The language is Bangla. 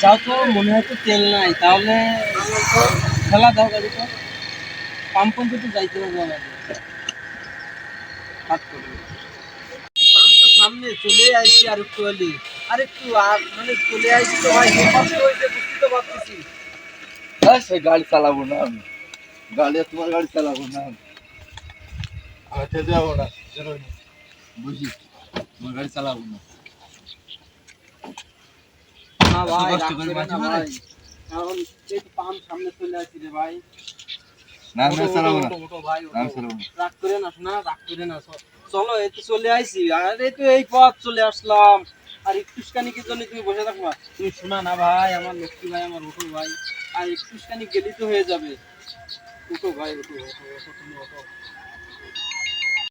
যাও তো মনে হয় তো তেল নাই তাহলে খেলা দাও গাড়িটা পাম্প পর্যন্ত তো যাইতে হবে আমাদের তো সামনে চলে আইছি আর একটু আর একটু মানে চলে আইছি তো ভাই কষ্ট বুঝতে পারতেছি। হ্যাঁ সে গাড়ি চালাবো না আমি। গাড়ি তোমার গাড়ি চালাবো না আমি। হাতে যাব না বুঝি? তোমার গাড়ি চালাবো না। ভাই কারণ এই পাম্প সামনে চলে আসছি রে ভাই। না চালাবো না। ওঠো, ওঠো ভাই না আমি চালাবো না। রাগ করে না শোনা রাগ করে না। চলো এই তো চলে আইছি। আর এই তো এই পথ চলে আসলাম। আর একটুখানি কি জন্য তুমি বসে থাকবা। তুমি শোনা না ভাই, আমার লক্ষ্মী ভাই, আমার ওঠো ভাই। আর একটুখানি গেলি তো হয়ে যাবে। উঠো ভাই, উঠো ওঠো ওঠো তুমি ওঠো